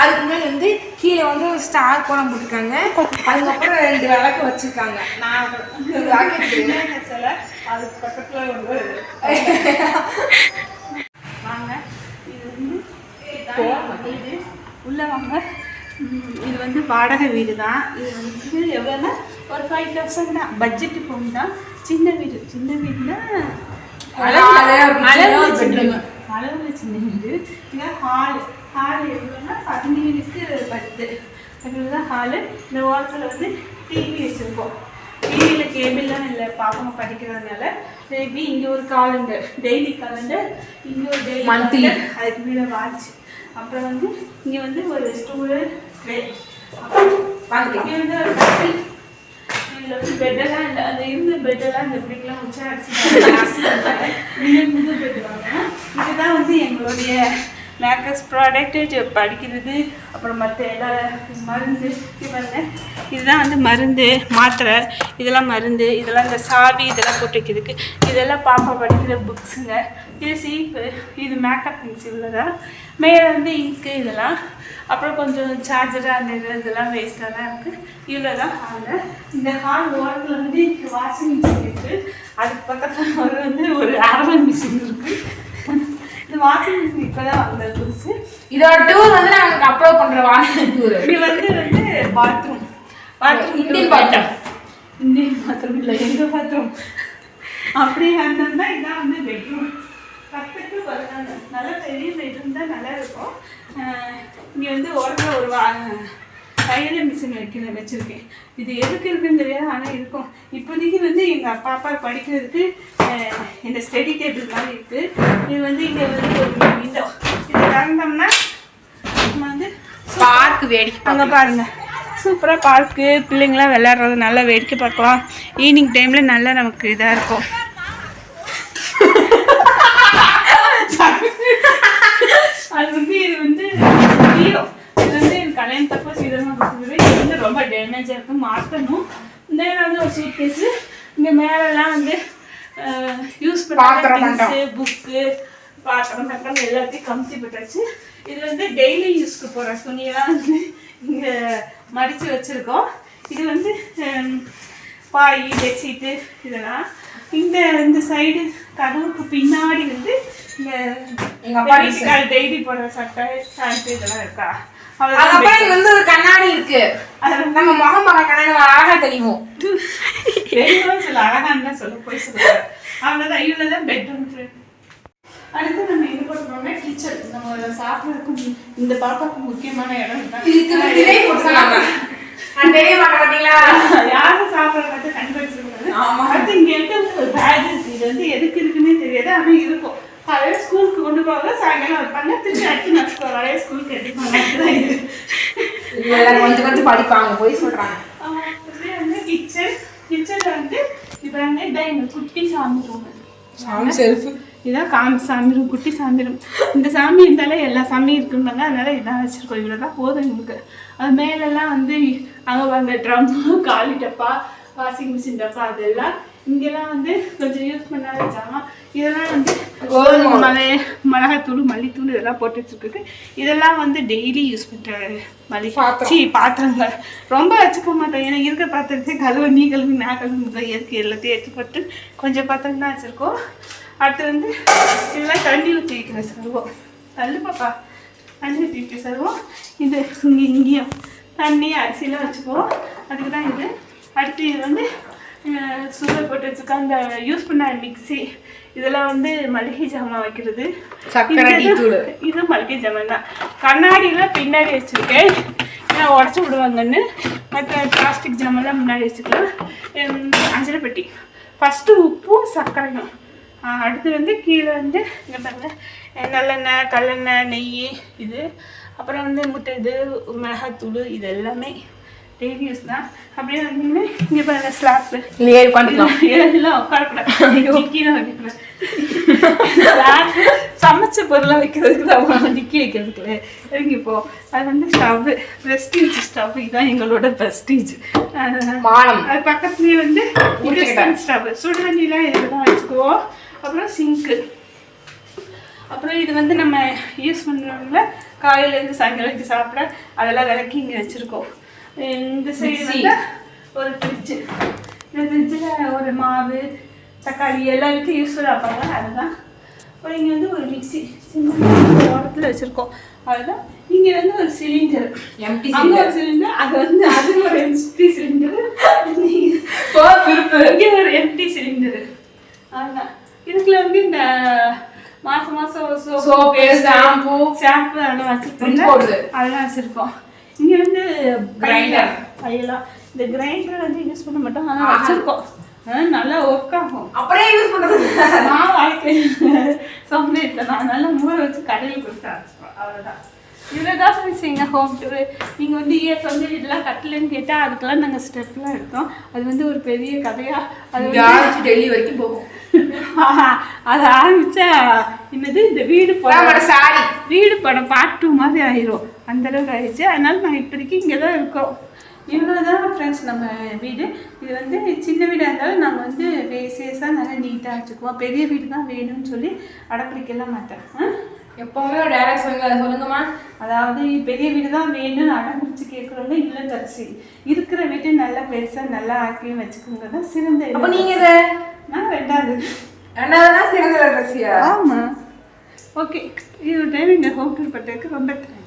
அதுக்கு முன்னாடி வந்து கீழே வந்து ஸ்டார் கோலம் போட்டிருக்காங்க. அதுக்கப்புறம் ரெண்டு விளக்கு வச்சிருக்காங்க. நான் அதுக்கு பக்கத்துல ஒரு வாங்க. இது வந்து உள்ள வாங்க. இது வந்து வாடகை வீடு தான் இது வந்து எவ்வளோன்னா ஒரு ஃபைவ் தௌசண்ட் தான். பட்ஜெட்டு போகும் தான் சின்ன வீடு. சின்ன ஒரு kitchen, அளவுல ஒரு சின்ன bedroom. வீடு. அளவுல சின்ன வீடு இங்கே ஹால் ஹால் எவ்வளோன்னா பதினேழுக்கு பத்து அதுதான் ஹாலு இந்த ஓரத்தில் வந்து டிவி வச்சுருக்கோம் டிவியில் கேபிள்லாம் இல்லை பாப்பா படிக்கிறதுனால மேபி இங்கே ஒரு காலண்டர் டெய்லி காலண்டர் இங்கே ஒரு டெய்லி Monthly. அதுக்கு மேலே வாட்ச் அப்புறம் வந்து இங்கே வந்து ஒரு ஸ்டூலு ட்ரே அப்புறம். இங்கே வந்து ஒரு இதில் வந்து பெட்டெல்லாம் இல்லை அந்த இருந்த பெட்டெல்லாம் இந்த பிடிக்கலாம் உச்சா அடிச்சு இங்கே புது பெட் வாங்கினோம் இதுதான் வந்து எங்களுடைய மேக்கப்ஸ் ப்ராடக்ட்டு படிக்கிறது அப்புறம் மற்ற எல்லா மருந்து இது பாருங்க. இதுதான் வந்து மருந்து மாத்திரை. இதெல்லாம் மருந்து இதெல்லாம் இந்த சாவி இதெல்லாம் போட்டு வைக்கிறதுக்கு. இதெல்லாம் பாப்பா படிக்கிற புக்ஸுங்க இது சீப்பு இது மேக்கப் திங்ஸ் இவ்வளோதான் மேலே வந்து இங்கு இதெல்லாம். அப்புறம் கொஞ்சம் சார்ஜராக அந்த இது இதெல்லாம் வேஸ்ட்டாக தான் இருக்குது இவ்வளோ தான் ஹாலில் இந்த ஹால் ஓரத்தில் வந்து வாஷிங் மிஷின் இருக்குது அதுக்கு பக்கத்தில் ஒரு வந்து ஒரு அரவன் மிஷின் இருக்குது வாஷிங் மிஷின் இப்போ தான் வந்தது புதுசு. இதோட டூர் வந்து நான் உங்களுக்கு அப்லோட் பண்ற வாங்க டூர் இது வந்து வந்து bathroom bathroom Indian bathroom. Indian bathroom இல்லை எங்கள் பாத்ரூம் அப்படி வந்தோம்னா இதான் வந்து பெட்ரூம் பக்கத்து வருவாங்க நல்லா பெரிய பெட்ரூம் தான் நல்லா இருக்கும். இங்கே வந்து ஓரத்தில் ஒரு தையல் மிஷின் வைக்கிறேன் வச்சுருக்கேன். இது எதுக்கு இருக்குன்னு தெரியாது ஆனால் இருக்கும். இப்போதைக்கு வந்து எங்கள் அப்பா அப்பா படிக்கிறதுக்கு இந்த ஸ்டடி டேபிள் மாதிரி இருக்குது இது வந்து இங்கே வந்து ஒரு விண்டோ இது திறந்தோம்னா நம்ம வந்து பார்க் வேடிக்கை அங்கே பாருங்க. சூப்பராக பார்க்கு பிள்ளைங்களாம் விளையாடுறது நல்லா வேடிக்கை பார்க்கலாம். ஈவினிங் டைமில் நல்லா நமக்கு இதாக இருக்கும் அது வந்து இது வந்து ஹீரோ இது வந்து எனக்கு கல்யாணத்தப்போ சீதமாக கொடுத்தது இது வந்து ரொம்ப டேமேஜாக இருக்கு மாற்றணும் இந்த வந்து ஒரு சூட் கேஸு இங்கே மேலெல்லாம் வந்து யூஸ் பண்ண. புக்கு பாத்திரம் பத்திரம் எல்லாத்தையும் கமுத்தி போட்டாச்சு இது வந்து டெய்லி யூஸ்க்கு போகிற துணியெல்லாம் வந்து இங்கே மடித்து வச்சுருக்கோம் இது வந்து பாய் பெட்ஷீட்டு இதெல்லாம் இந்த இந்த சைடு கதவுக்கு பின்னாடி வந்து இந்த. டெய்லி போடுற சட்டை பேண்ட் இதெல்லாம் இருக்கா அதுக்கப்புறம் இங்க வந்து ஒரு கண்ணாடி இருக்கு. நம்ம முகம் பார்க்க கண்ணாடி அழகா தெரியும் சொல்ல அழகான்னு சொல்ல போய் சொல்லுவாங்க அவ்வளோதான் இவ்வளோ தான் பெட்ரூம் அடுத்து நம்ம எங்க போட்டுருக்கோம்னா கிச்சன் நம்ம சாப்பிட்றதுக்கு இந்த பாப்பாக்கு முக்கியமான இடம் யாரும் சாப்பிட்ற மட்டும் கண்டுபிடிச்சிருக்காங்க ஆமா. அடுத்து இங்க இருக்க இருக்கு இது வந்து எதுக்கு இருக்குன்னே தெரியாது ஆனா இருக்கும். காலையில ஸ்கூலுக்கு கொண்டு போவாங்க சாயங்காலம் வைப்பாங்க திருச்சி வரைய இது. எல்லாரும் கொஞ்சம் கொஞ்சம் படிப்பாங்க போய் அப்படியே வந்து கிச்சன் கிச்சன்ல வந்து இப்போ வந்து இதான் எங்க குட்டி சாமி ரூம் சாமி செல்ஃப் இதான் காமி சாமி ரூம் குட்டி சாமி ரூம் இந்த சாமி இருந்தாலே எல்லா சாமியும் இருக்குன்னாங்க அதனால இதான் வச்சிருக்கோம். இவ்வளோ தான் போதும் எங்களுக்கு. அது மேலெல்லாம் வந்து அங்கே வந்த ட்ரம் காலி டப்பா வாஷிங் மிஷின் டப்பா அதெல்லாம் இங்கெல்லாம் வந்து கொஞ்சம் யூஸ் பண்ணாத ஜாமான் இதெல்லாம் வந்து கோதுமை. மலை மிளகாத்தூள் மல்லித்தூள் இதெல்லாம் போட்டு வச்சுருக்கு இதெல்லாம் வந்து டெய்லி யூஸ் பண்ணுற பாத்திரம். சீ பாத்திரங்கள் ரொம்ப வச்சுக்க மாட்டோம். ஏன்னா இருக்க பாத்திரத்தை கழுவ நீ கழுவி நான் கழுவி இருக்கு எல்லாத்தையும் எடுத்து போட்டு கொஞ்சம் பாத்திரம் தான் வச்சுருக்கோம். அடுத்து வந்து இதெல்லாம் தண்ணி ஊற்றி வைக்கிற சருவம். தள்ளு பாப்பா. தண்ணி ஊற்றி வைக்கிற சருவம். இது இங்கே இங்கேயும். தண்ணி அரிசிலாம் வச்சுக்குவோம். அதுக்கு தான் இது. அடுத்து இது வந்து சுகர் போட்டு வச்சுக்க அந்த யூஸ் பண்ண மிக்ஸி இதெல்லாம் வந்து மளிகை ஜாமான் வைக்கிறது. இது மளிகை ஜாமான் தான். கண்ணாடிலாம் பின்னாடி வச்சுருக்கேன். ஏன்னா உடச்சி விடுவாங்கன்னு. மற்ற பிளாஸ்டிக் ஜாமான்லாம் முன்னாடி வச்சுக்கலாம் ஹம், அஞ்சரை பெட்டி ஃபஸ்ட்டு உப்பும் சர்க்கரையும் அடுத்து வந்து கீழே வந்து இங்கே பாருங்க. அஹ், நல்லெண்ணெய் கல்லெண்ணெய் நெய் இது. அப்புறம் வந்து முட்டை இது மிளகாத்தூள் இது எல்லாமே டெய்லி யூஸ் தான் அப்படியே வந்தீங்கன்னா இங்கே பாருங்க ஸ்லாப்பு இல்லையே உட்காந்துக்கலாம் எல்லாம் உட்காரக்கூடாது கீழே ஸ்லாப் சமைச்ச பொருளை வைக்கிறதுக்கு தான் நிக்கி வைக்கிறதுக்கு இறங்கி போ அது வந்து ஸ்டவ் ப்ரெஸ்டீஜ் ஸ்டவ் இதுதான் எங்களோட ப்ரெஸ்டீஜ் மானம் அது பக்கத்துலேயே வந்து. ஸ்டவ் சுடு தண்ணிலாம் இதில் தான் வச்சுக்குவோம் அப்புறம் சிங்க்கு அப்புறம் இது வந்து நம்ம யூஸ் பண்ணுறோம்ல காலையிலேருந்து சாயங்காலம் சாப்பிட அதெல்லாம் விளக்கி இங்கே வச்சுருக்கோம் இந்த சைடு. வந்து ஒரு ஃப்ரிட்ஜு இந்த ஃப்ரிட்ஜில் ஒரு மாவு தக்காளி எல்லாம் விட்டு யூஸ்ஃபுல்லாக இருப்பாங்க. அதுதான். அப்புறம் இங்கே வந்து ஒரு மிக்ஸி சின்ன ஓரத்தில் வச்சுருக்கோம். அதுதான். இங்கே வந்து ஒரு சிலிண்டர் எம்டி அங்கே ஒரு சிலிண்டர் அது வந்து அது ஒரு எம்டி சிலிண்டர் இங்கே ஒரு எம்டி சிலிண்டர் அதுதான். இதுக்குள்ள வந்து இந்த மாசம் மாசம் Soap, shampoo. ஷாம்பு அதெல்லாம் வச்சுருக்கோம். அதெல்லாம் வச்சுருக்கோம். இங்கே வந்து Grinder. கையெல்லாம் இந்த கிரைண்டர் வந்து யூஸ் பண்ண மாட்டோம். ஆனால் வச்சுருக்கோம். நல்லா ஒர்க் ஆகும். அப்படியே யூஸ் பண்றது. நான் வாழ்க்கையில் சொன்னேன் நான் நல்லா மூளை வச்சு கடையில் கொடுத்து அனுப்பிச்சிப்பேன் அவ்வளோதான் இவ்வளோ தான் ஃப்ரெண்ட்ஸ் எங்கள் ஹோம் டூரு நீங்கள் வந்து இயர்ஸ் வந்து இதெல்லாம் கட்டலன்னு கேட்டால் அதுக்கெல்லாம் நாங்கள் ஸ்டெப்லாம் எடுத்தோம். அது வந்து ஒரு பெரிய கதையாக அது யாராச்சும் டெல்லி வரைக்கும் போகும்? அது ஆரம்பிச்சா என்னது? இந்த வீடு படம் சாரி வீடு படம் பார்ட் டூ மாதிரி ஆயிரும். அந்த அளவுக்கு ஆயிடுச்சு. அதனால நாங்கள் இப்போதைக்கு இங்கே தான் இருக்கோம். இவ்வளோ தான் ஃப்ரெண்ட்ஸ் நம்ம வீடு. இது வந்து சின்ன வீடாக இருந்தாலும் நாங்கள் வந்து வேசியஸாக நல்லா நீட்டாக வச்சுக்குவோம். பெரிய வீடு தான் வேணும்னு சொல்லி அடப்பிடிக்கலாம் மாட்டேன். ஆ? எப்பவுமே ஒரு டைரக்ட் சொல்லுங்க சொல்லுங்கம்மா. அதாவது பெரிய வீடு தான் வேணும்னு அடம்பிடிச்சு கேட்குறவங்க இல்லத்தரசி இருக்கிற வீட்டை நல்லா பெருசாக நல்லா ஆக்கியும் வச்சுக்கோங்க தான் சிறந்த அப்ப இல்லத்தரசி. நீங்க இதை நான் ரெண்டாவது. ரெண்டாவதுனா சிறந்த ஆமாம் ஓகே. இது டைம் இந்த ஹோம் டூர் பட்டதுக்கு ரொம்ப தேங்க்ஸ்